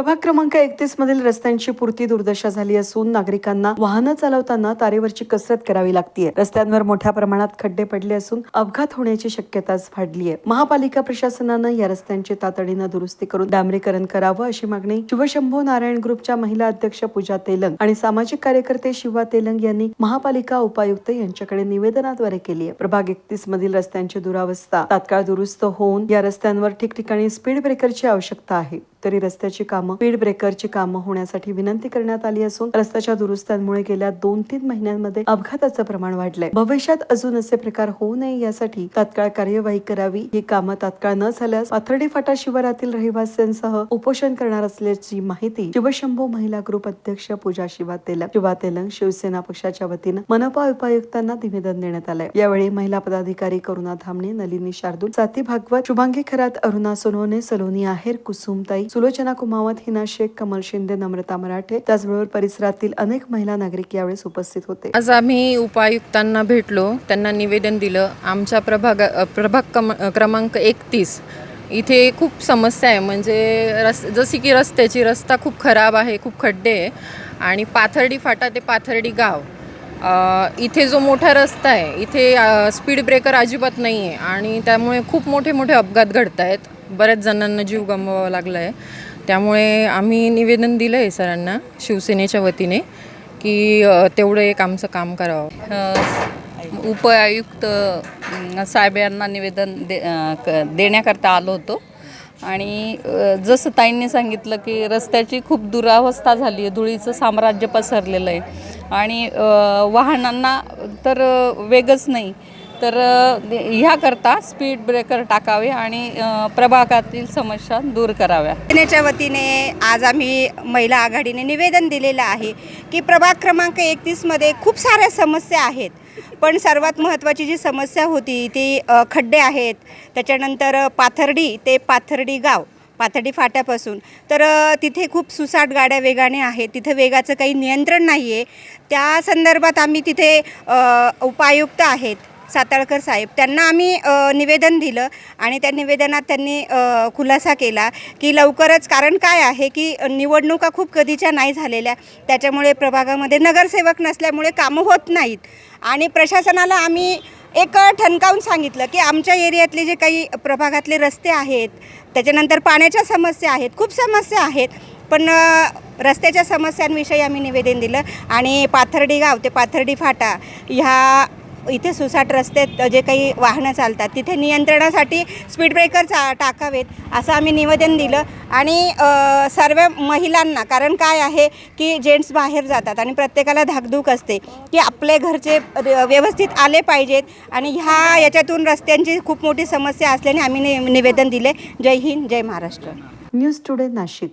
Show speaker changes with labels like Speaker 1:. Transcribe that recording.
Speaker 1: प्रभाग क्रमांक एकतीस मधील रस्त्यांची पुरती दुर्दशा झाली असून नागरिकांना वाहनं चालवताना तारेवरची कसरत करावी लागतीये. रस्त्यांवर मोठ्या प्रमाणात खड्डे पडले असून अपघात होण्याची शक्यताच वाढली आहे महापालिका प्रशासनानं या रस्त्यांची तातडीनं दुरुस्ती करून डांबरीकरण करावं अशी मागणी शिवशंभो नारायण ग्रुपच्या महिला अध्यक्ष पूजा तेलंग आणि सामाजिक कार्यकर्ते शिवा तेलंग यांनी महापालिका उपायुक्त यांच्याकडे निवेदनाद्वारे केली आहे प्रभाग एकतीस मधील रस्त्यांची दुरावस्था तात्काळ दुरुस्त होऊन या रस्त्यांवर ठिकठिकाणी स्पीड ब्रेकरची आवश्यकता आहे. तरी रस्त्याची कामं स्पीड ब्रेकरची कामं होण्यासाठी विनंती करण्यात आली असून रस्त्याच्या दुरुस्त्यांमुळे गेल्या दोन तीन महिन्यांमध्ये अपघाताचं प्रमाण वाढलंय. भविष्यात अजून असे प्रकार होऊ नये यासाठी तात्काळ कार्यवाही करावी. ही कामं तात्काळ न झाल्यास पाथर्डी फाटा शिवारातील रहिवाशांसह उपोषण करणार असल्याची माहिती शिवशंभू महिला ग्रुप अध्यक्ष पूजा शिवा तेलंग शिवा तेलंग शिवसेना पक्षाच्या वतीनं मनपा उपायुक्तांना निवेदन देण्यात आलंय. यावेळी महिला पदाधिकारी करुणा धामणे नलिनी शार्दूल साथी भागवत शुभांगी खरात अरुणा सोनवणे सलोनी आहेर कुसुमताई सुलोचना कुमावत हिना शेख कमल शिंदे नम्रता मराठे त्याचबरोबर परिसरातील अनेक महिला नागरिक यावेळेस उपस्थित होते.
Speaker 2: आज आम्ही उपायुक्तांना भेटलो. त्यांना निवेदन दिलं. आमच्या प्रभाग प्रभाग कम क्रमांक एकतीस. इथे खूप समस्या आहे. म्हणजे रस जशी की रस्त्याची रस्ता खूप खराब आहे खूप खड्डे आहे. आणि पाथर्डी फाटा ते पाथर्डी गाव. इथे जो मोठा रस्ता आहे इथे स्पीड ब्रेकर अजिबात नाही आहे आणि त्यामुळे खूप मोठे मोठे अपघात घडत आहेत बऱ्याच जणांना जीव गमवावा लागला आहे त्यामुळे आम्ही निवेदन दिलं आहे सरांना शिवसेनेच्या वतीने की तेवढं एक आमचं काम करावं.
Speaker 3: उपआयुक्त साहेब यांना निवेदन दे क- देण्याकरता आलो होतो. आणि जसं ताईंनी सांगितलं की रस्त्याची खूप दुरावस्था झाली आहे धुळीचं साम्राज्य पसरलेलं आहे आणि वाहनांना तर वेगच नाही. तर ह्याकरता स्पीड ब्रेकर टाकावे आणि प्रभागातील समस्या दूर कराव्या.
Speaker 4: सेनेच्या वतीने आज आम्ही महिला आघाडीने निवेदन दिलेलं आहे की प्रभाग क्रमांक एकतीसमध्ये खूप साऱ्या समस्या आहेत. पण सर्वात महत्त्वाची जी समस्या होती ती खड्डे आहेत. त्याच्यानंतर पाथर्डी ते पाथर्डी गाव पाथर्डी फाट्यापासून. तर तिथे खूप सुसाट गाड्या वेगाने आहेत. तिथे वेगाचं काही नियंत्रण नाही आहे त्या संदर्भात आम्ही तिथे उपायुक्त आहेत. साताळकर साहेब त्यांना आम्ही निवेदन दिलं आणि त्या निवेदनात त्यांनी खुलासा केला की लवकरच कारण काय आहे की निवडणुका खूप कधीच्या नाही झालेल्या त्याच्यामुळे प्रभागामध्ये नगरसेवक नसल्यामुळे कामं होत नाहीत. आणि प्रशासनाला आम्ही एक ठणकावून सांगितलं की आमच्या एरियातले जे काही प्रभागातले रस्ते आहेत त्याच्यानंतर पाण्याच्या समस्या आहेत खूप समस्या आहेत पण रस्त्याच्या समस्यांविषयी आम्ही निवेदन दिलं आणि पाथर्डी गाव ते पाथर्डी फाटा ह्या इथे सुसाट रस्ते जे काही वाहनं चालतात तिथे नियंत्रणासाठी स्पीड ब्रेकर चा टाकावेत असं आम्ही निवेदन दिलं. आणि सर्व महिलांना कारण काय आहे की जेंट्स बाहेर जातात आणि प्रत्येकाला धाकधूक असते की आपले घरचे व्यवस्थित आले पाहिजेत आणि ह्या याच्यातून रस्त्यांची खूप मोठी समस्या असल्याने आम्ही नि निवेदन दिले. जय हिंद जय महाराष्ट्र.
Speaker 1: News today Nashik.